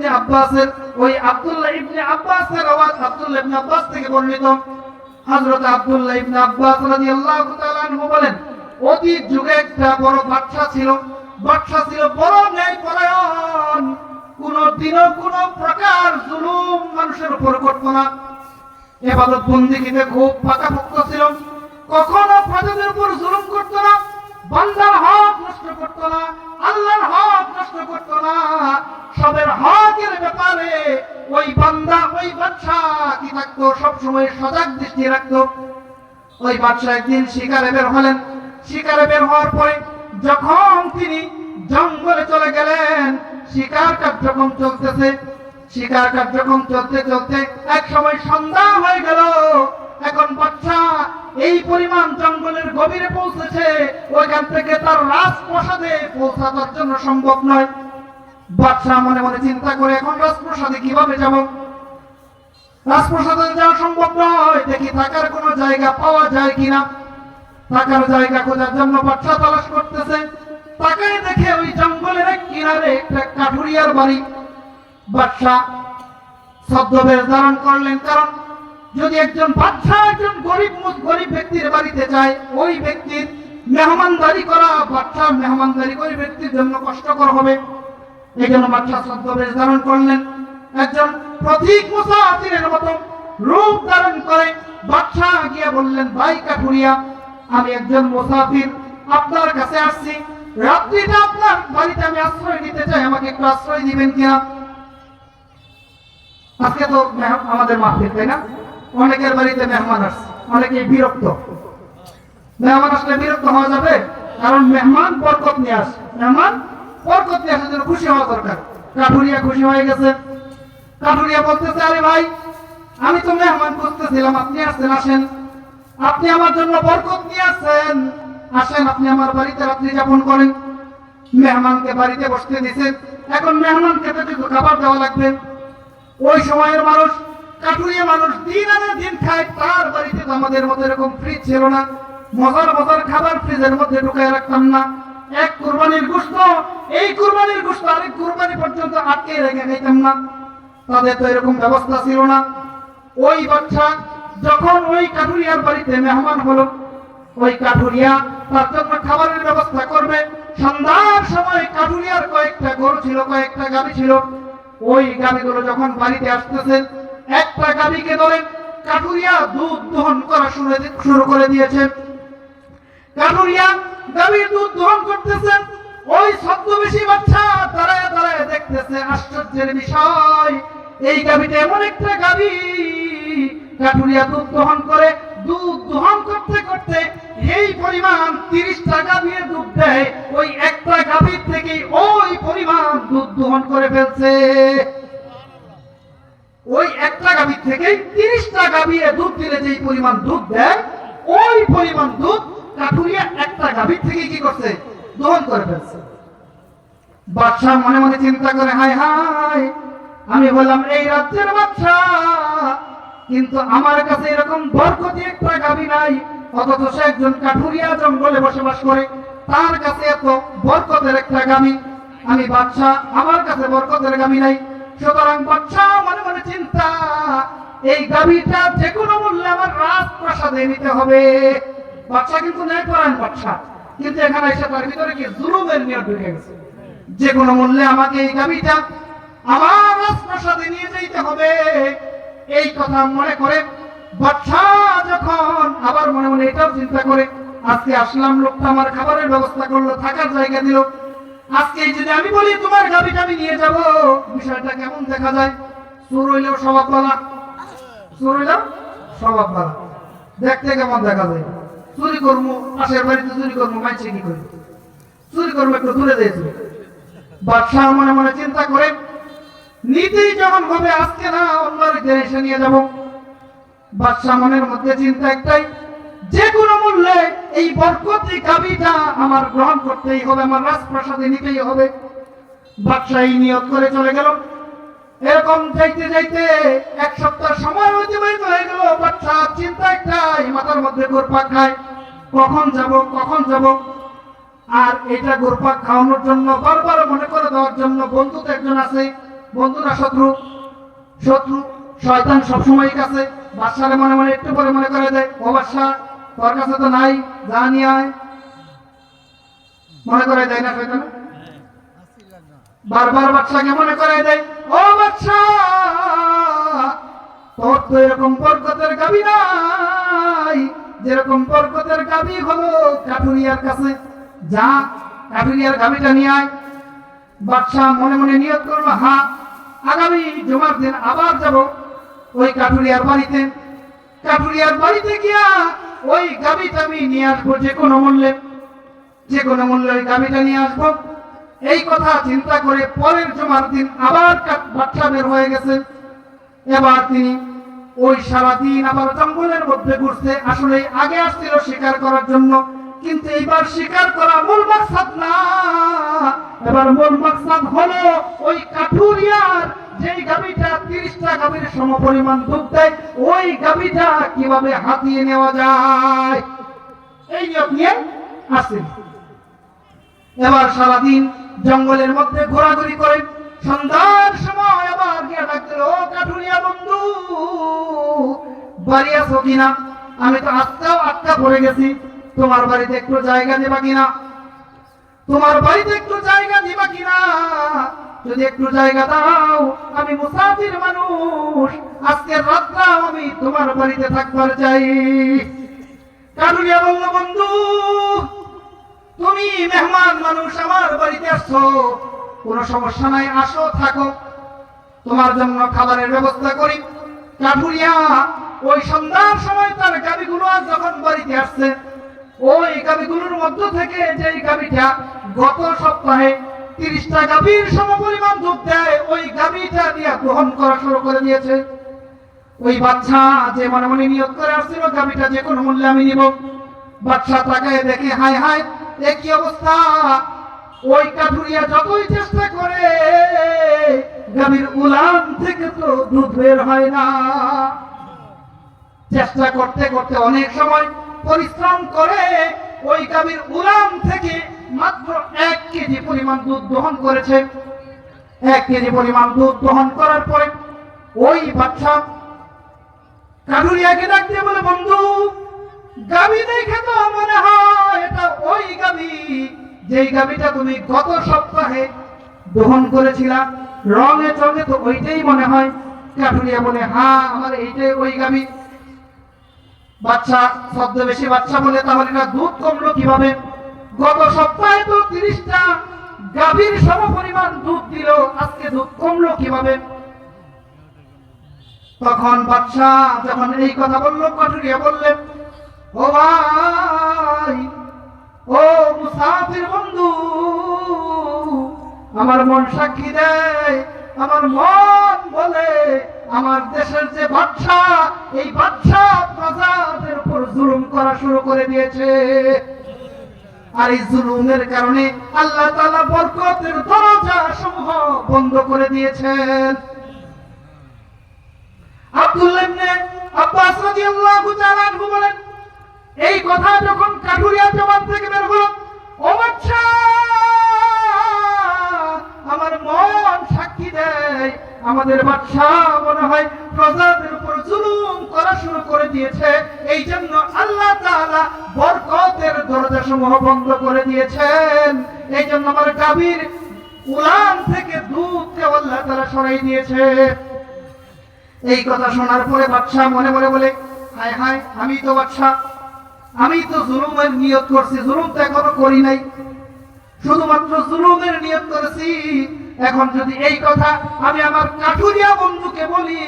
ইবনে আব্বাসের, ওই আব্দুল্লাহ ইবনে আব্বাসের আওয়াজ আব্দুল্লাহ ইবনে আব্বাস থেকে বর্ণিত। হযরত আব্দুল্লাহ ইবনে আব্বাস রাদিয়াল্লাহু তাআলা আনহু বলেন, অতীত যুগে একটা বড় বাদশা ছিল। বাদশা ছিল বড় কোন প্রকার জুলুম মানুষের উপর করত না। এবাদত বন্দিগিতে খুব পাকাপোক্ত ছিল। কখনো প্রজাদের উপর জুলুম করত না। সবসময় সজাগ দৃষ্টি রাখতো। ওই বাদশা একদিন শিকারে বের হলেন। শিকারে বের হওয়ার পরে যখন তিনি জঙ্গলে চলে গেলেন, শিকার কার্যক্রম চলতেছে। শিকার কার্যক্রম চলতে চলতে এক সময় সন্ধ্যা হয়ে গেল। এখন বাচ্চা এই পরিমাণ জঙ্গলের গভীরে পৌঁছেছে। ওইখান থেকে তার রাজপ্রসাদে পৌঁছাবার জন্য সম্ভব নয়। বাদশাহ মনে মনে চিন্তা করে, এখন রাজপ্রসাদে কীভাবে যাব? রাজপ্রসাদে যাওয়া সম্ভব নয়, দেখি থাকার কোনো জায়গা পাওয়া যায় কিনা। থাকার জায়গা খোঁজার জন্য বাচ্চা তালাশ করতেছে। তাকায় দেখে ওই জঙ্গলের এক কিনারে একটা কাঠুরিয়ার বাড়ি। বাদশাহ ছদ্মবেশ ধারণ করলেন, কারণ যদি একজন বাদশাহ একজন গরিব গরিব ব্যক্তির বাড়িতে যায়, ওই ব্যক্তির মেহমানদারি করা বাদশাহ মেহমানদারি ওই ব্যক্তির জন্য কষ্টকর হবে। এই জন্য বাদশাহ ছদ্মবেশ ধারণ করলেন। একজন প্রতীক মুসাফিরের মতো রূপ ধারণ করে বাদশাহ গিয়ে বললেন, ভাই কাঠুরিয়া, আমি একজন মুসাফির, আপনার কাছে আসছি। রাত্রিটা আপনার বাড়িতে আমি আশ্রয় নিতে চাই, আমাকে একটু আশ্রয় দিবেন কিনা? আজকে তো আমাদের মাহফিল, তাই না? অনেকের বাড়িতে মেহমান আসছে অনেকে বিরক্ত। মেহমান আসলে বিরক্ত হওয়া যাবে, কারণ মেহমান বরকত নিয়ে আসে। মেহমান বরকত নিয়ে আসার জন্য খুশি হওয়া দরকার। কাঠুরিয়া খুশি হয়ে গেছে। কাঠুরিয়া বলতেছে, আরে ভাই, আমি তো মেহমান খুঁজতেছিলাম আপনি আসছেন আসেন। আপনি আমার জন্য বরকত নিয়ে আসছেন আসেন, আপনি আমার বাড়িতে রাত্রি যাপন করেন। মেহমানকে বাড়িতে বসতে দিছেন এখন মেহমানকে তো কিছু খাবার দেওয়া লাগবে। ওই সময়ের মানুষ, কাঠুরিয়া মানুষ দিন আনে দিন খায়, তার বাড়িতে তো আমাদের মতো এরকম ফ্রিজ ছিল না। মজার মজার খাবার ফ্রিজের মধ্যে ঢুকায় রাখতাম না। এক কুরবানির গোস্ত, এই কুরবানির গোস্ত আরেক কুরবানি পর্যন্ত আটকে রেখে খাইতাম না। তাদের তো এরকম ব্যবস্থা ছিল না। ওই বাচ্চা যখন ওই কাঠুরিয়ার বাড়িতে মেহমান হলো, ওই কাঠুরিয়া তার জন্য খাবারের ব্যবস্থা করবে। সন্ধ্যার সময় কাঠুরিয়ার কয়েকটা গরু ছিল, কয়েকটা গাভী ছিল। ওই গাভীগুলো যখন বাড়িতে আসতেছে, একটা গাভীকে ধরে কাঠুরিয়া দুধ দহন করা শুরু শুরু করে দিয়েছে। কাঠুরিয়া গাভীর দুধ দহন করতেছে। ওই ছদ্মবেশী বাচ্চা দাঁড়ায় দাঁড়ায় দেখতেছে, আশ্চর্যের বিষয়। এই গাভীটা এমন একটা গাভী কাঠুরিয়া দুধ দহন করে, দুধ দহন করতে করতে এই পরিমাণ তিরিশটা গাভীর দুধ দেয়। ওই একটা গাভীর থেকে ওই পরিমাণ দুধ দহন করে ফেলছে। ওই একটা গাভীর থেকে তিরিশটা গাভী দুধ দিলে যেই পরিমাণ দুধ দেয়, ওই পরিমাণ দুধ কাঠুরিয়া একটা গাভীর থেকে কি করছে? দহন করে ফেলছে। বাদশাহ মনে মনে চিন্তা করে, হায় হায় আমি বললাম, এই রাজ্যের বাচ্চা, কিন্তু আমার কাছে এরকম বরকতি একটা গাভী নাই, অথচ সে একজন কাঠুরিয়া জঙ্গলে বসবাস করে। তার কাছে এত বরকতের একটা গাভী। আমি বাদশাহ আমার কাছে বরকতের গাভী নাই। সুতরাং বাদশাহ মনে মনে চিন্তা, এই গাভীটা যে কোনো মূল্যে আমার রাজপ্রাসাদে নিতে হবে। বাচ্চা কিন্তু ন্যায় পরায়ণ বাচ্চা। কিন্তু এখানে এসে তার ভিতরে কি জুলুমের নিয়ে ঢুকে গেছে। যে কোনো মূল্যে আমাকে এই গাভীটা আমার রাজপ্রাসাদে নিয়ে যেতে হবে। এই কথা মনে করে বাদশাহ যখন আবার মনে মনে এটাও চিন্তা করে, আজকে আসলাম, লোকটা আমার খাবারের ব্যবস্থা করল, থাকার জায়গা দিল। আজকে যদি আমি বলি তোমার গাভীটা আমি নিয়ে যাব, বিষয়টা কেমন দেখা যায়? চোর হইলেও স্বভাব বলা চোর হইলেও স্বভাব বলা দেখতে কেমন দেখা যায়? চুরি করব পাশের বাড়িতে চুরি করব মাইছে কি করি? চুরি করব একটু দূরে দিয়েছিল বাদশাহ মনে মনে চিন্তা করে নিতেই যখন হবে আজকে না অন্য আরেকদিন এসে নিয়ে যাব। বাদশাহ মনের মধ্যে চিন্তা একটাই, যে কোনো মূল্যে এই বরকতি গাবিটা আমার গ্রহণ করতেই হবে, আমার রাজপ্রাসাদে নিতেই হবে। বাদশাহ নিয়ত করে চলে গেল। এরকম যাইতে যাইতে এক সপ্তাহ সময় অতিবাহিত হয়ে গেল। বাচ্চা চিন্তা একটাই, মাথার মধ্যে ঘুরপাক খায়। কখন যাব কখন যাব? আর এটা ঘুরপাক খাওয়ানোর জন্য বারবার মনে করে দেওয়ার জন্য বন্ধু তো একজন আছে। বন্ধু না শত্রু। শত্রু, শয়তান সবসময় কাছে। বাদশারে মনে মনে একটু পরে মনে করে দেয়, ও বাদশা তোর কাছে তো নাই, যা নিয়ে আয়। মনে করে দেয় না শয়তান? বারবার বাদশাকে মনে করে দেয়, ও বাদশা তোর তো এরকম বরকতের গাবি নাই। যেরকম বরকতের গাবি হলো কাঠুরিয়ার কাছে। যা কাঠুরিয়ার গাবিটা নিয়ে আয়। বাদশাহ মনে মনে নিয়ত করল, হা আগামী জমার দিন আবার যাব ওই কাঠুরিয়ার বাড়িতে। কাঠুরিয়ার বাড়িতে গিয়া ওই গাবিটা আমি নিয়ে আসব যে কোনো মূল্যে। যে কোনো মূল্যে ওই গাবিটা নিয়ে আসব। এই কথা চিন্তা করে পরের জমার দিন আবার বাচ্চা বের হয়ে গেছে। এবার তিনি ওই সারাদিন আবার জঙ্গলের মধ্যে ঘুরছে আসলে আগে আসছিল শিকার করার জন্য। কিন্তু এইবার শিকার করা মূল মাকসাদ না। এবার মূল মাকসাদ হলো ওই কাঠুরিয়ার যেই তিরিশটা গাবির সম পরিমাণ দুধ দেয়, ওই কীভাবে হাতিয়ে নেওয়া যায়? এই নিয়ে আসছেন এবার সারাদিন জঙ্গলের মধ্যে ঘোরাঘুরি করে সন্ধ্যার সময় আবার গিয়ে ও কাঠুরিয়া বন্ধু, বাড়ি আছো কিনা? আমি তো আজকেও আটকা পড়ে গেছি। তোমার বাড়িতে একটু জায়গা দেবা কিনা? তোমার বাড়িতে একটু জায়গা দিবা কিনা? যদি একটু জায়গা দাও, আমি মুসাফির মানুষ। আজকের রাতটাও আমি তোমার বাড়িতে থাকবার চাই। কাঠুরিয়া বলল বন্ধু, তুমি মেহমান মানুষ আমার বাড়িতে আসছো। কোনো সমস্যা নাই, আসো, থাকো। তোমার জন্য খাবারের ব্যবস্থা করি। কাঠুরিয়া, ওই সন্ধ্যার সময় তার গাবিগুলো আজ যখন বাড়িতে আসছে ওই গাবিগুলোর মধ্য থেকে যেই গাবিটা গত সপ্তাহে তিরিশটা গাভীর সম পরিমাণ দুধ দেয়, ওই গাবিটা দিয়ে গ্রহণ করা শুরু করে দিয়েছে। ওই বাচ্চা যে মনে মনে নিয়োগ করে আসছিল গাবিটা যে কোনো মূল্যে আমি নিব। বাচ্চা তাকায় দেখে, হায় হায়, এ কি অবস্থা? ওই কাঠুরিয়া যতই চেষ্টা করে, গাভীর উলান থেকে তো দুধ বের হয় না। চেষ্টা করতে করতে অনেক সময় পরিশ্রম করে ওই গাভীর উলান থেকে মাত্র এক কেজি পরিমাণ দুধ দহন করেছে। এক কেজি পরিমাণ দুধ দহন করার পরে ওই বাচ্চা কাঠুরিয়াকে ডাক দিয়ে বলে, বন্ধু গাবি দেখে তো মনে হয় এটা ওই গাবি যেই গাবিটা তুমি গত সপ্তাহে দহন করেছিলা, রঙে চঙে তো ওইটাই মনে হয়। কাঠুরিয়া বলে হ্যাঁ আমার এইটাই ওই গাবি বাচ্চা শব্দ বেশি বাচ্চা বলে তাহলে এটা দুধ কমলো কীভাবে? গত সপ্তাহে তো তিরিশটা গাভীর সম পরিমাণ দুধ দিল, আজকে দুধ কমলো কীভাবে? তখন বাদশা যখন এই কথা বলল কাঠুরিয়া বললেন ও ভাই, ও মুসাফির বন্ধু, আমার মন সাক্ষী দেয় আমার মন আমার দেশের যে বাদশা, এই বাদশা প্রজাদের উপর জুলুম করা শুরু করে দিয়েছে। আর এই জুলুমের কারণে আল্লাহ তাআলা বরকতের দরজা সমূহ বন্ধ করে দিয়েছেন। আব্দুল্লাহ আব্বাস রাদিয়াল্লাহু তাআলা বলেন, এই কথা যখন কাঠুরিয়া জবান থেকে বের হলো, ও বাচ্চা আমার মন সাক্ষী দেয় আমাদের বাচ্চা মনে হয় প্রজাদের উপর জুলুম করা শুরু করে দিয়েছে। এই জন্য আল্লাহ তাআলা বরকতের দরজা সমূহ বন্ধ করে দিয়েছেন। এই জন্য আমার গাভীর উলান থেকে দুধকে আল্লাহ তাআলা সরাই দিয়েছে। এই কথা শোনার পরে বাদশাহ মনে মনে বলে, হায় হায়, আমি তো বাদশাহ আমি তো জুলুমের নিয়ত করছি জুলুম তো এখনও করি নাই। শুধুমাত্র জুলুমের নিয়ত করেছি এখন যদি এই কথা আমি আমার কাঠুরিয়া বন্ধুকে বলি,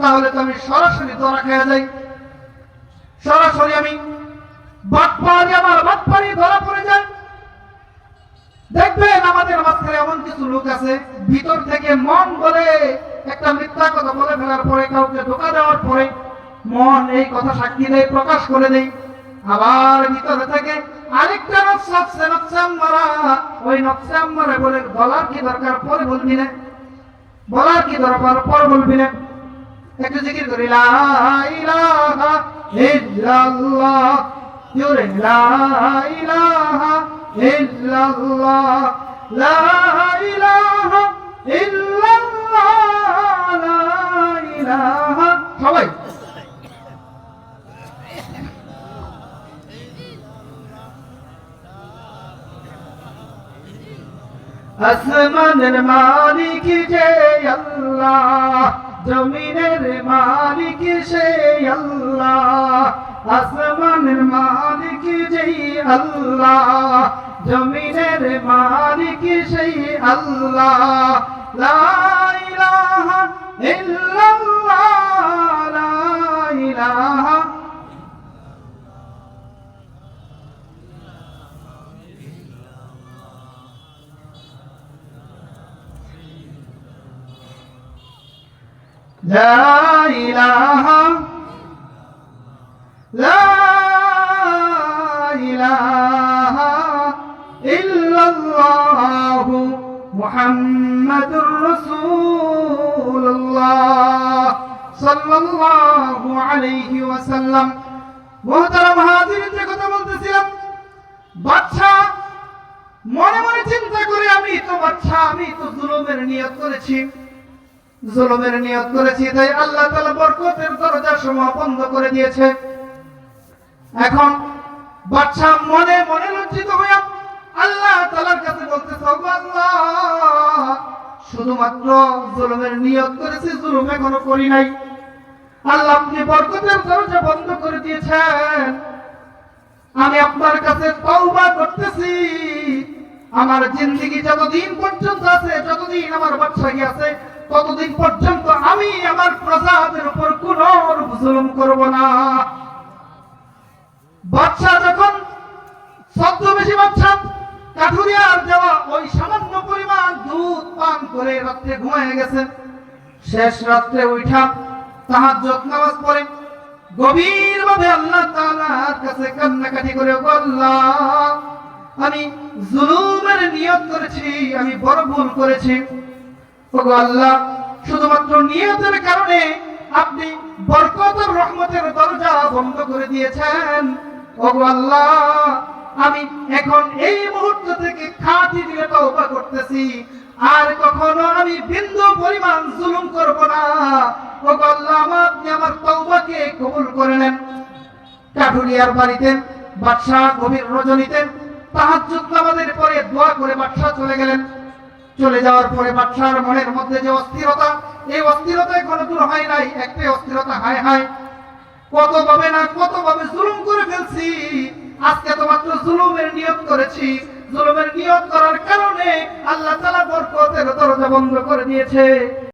তাহলে তো আমি সরাসরি ধরা খেয়ে যাই। সরাসরি আমি বাটপাড়ি, আমার বাটপাড়ি ধরা পড়ে যায়। দেখবেন আমাদের মাঝখানে এমন কিছু লোক আছে, ভিতর থেকে মন বলে একটা মিথ্যা কথা বলে ফেলার পরে, কাউকে ধোকা দেওয়ার পরে মন এই কথা সাক্ষী দেয়, প্রকাশ করে দেয়। আবার ভিতরে থেকে আরেকটা নকশা আসছে নকশাম্বরা ওই নকশাম্বরে বলে, বলার কি দরকার? পরে বলবি না। বলার কি দরকার? পরে বলবি না। একটু জিকির করি, লা ইলাহা ইল্লাল্লাহ। ইউরে লা ইলাহা ইল্লাল্লাহ। লা ইলাহা ইল্লাল্লাহ। লা ইলাহা সবাই। আসমানের মালিক যে আল্লাহ, জমিনের মালিক সে আল্লাহ, আসমানের মালিক যে আল্লাহ, জমিনের মালিক সেই আল্লাহ। লা ইল্লাল্লাহ, লা لا إله لا إله إلا الله محمد رسول الله صلى الله عليه وسلم মোহতারাম হাজির যে কথা বলতেছিলাম বাচ্চা মনে মনে চিন্তা করে আমি তো বাচ্চা আমি তো জুলুমের নিয়ত করেছি জুলুমের নিয়ত করেছি, তাই আল্লাহ তাআলা বরকতের দরজা সমূহ বন্ধ করে দিয়েছে। এখন বাদশা মনে মনে লজ্জিত হইয়া আল্লাহ তাআলার কাছে বলতেছে ওগো আল্লাহ, শুধুমাত্র জুলুমের নিয়ত করেছি, জুলুম এখনও করি নাই। আল্লাহ আপনি বরকতের দরজা বন্ধ করে দিয়েছেন। আমি আপনার কাছে তওবা করতেছি। আমার জিন্দগি যতদিন পর্যন্ত আছে, যতদিন আমার বাচ্চাগি আছে ততদিন পর্যন্ত আমি আমার প্রজাদের উপর কোন জুলুম করব না? বাচ্চা যখন ছদ্মবেশী বাচ্চা কাঠুরিয়ার দেওয়া ওই সামান্য পরিমাণ দুধ পান করে রাত্রে ঘুমিয়ে গেছে, শেষ রাত্রে উঠা তাহাজ্জুদ নামাজ পড়ে। গভীর ভাবে আল্লাহ তাআলার কাছে কান্নাকাটি করে আল্লাহ, আমি জুলুমের নিয়ত করেছি, আমি বড় ভুল করেছি। আল্লাহ, শুধুমাত্র নিয়তের কারণে আপনি বরকতের রহমতের দরজা বন্ধ করে দিয়েছেন। আল্লাহ, আমি এখন এই মুহূর্ত থেকে খাঁটি দিলে তওবা করতেছি। আর কখনো আমি বিন্দু পরিমাণ জুলুম করব না। ওগো আল্লাহ, আপনি আমার তওবাকে কবুল করে নেন। কাঠুরিয়ার বাড়িতে, বাদশাহ গভীর রজনীতে তাহাজ্জুদ নামাজের পরে দোয়া করে বাদশাহ চলে গেলেন। চলে যাওয়ার পরে বাদশার মনের মধ্যে যে অস্থিরতা, এই অস্থিরতায় কোনো দূর হয় নাই, একটাই অস্থিরতা, হায় হায়। কত ভাবে না কত ভাবে জুলুম করে ফেলছি, আজকে তো মাত্র জুলুমের নিয়ত করেছি। জুলুমের নিয়ত করার কারণে আল্লাহ তালা বরকতের দরজা বন্ধ করে দিয়েছে।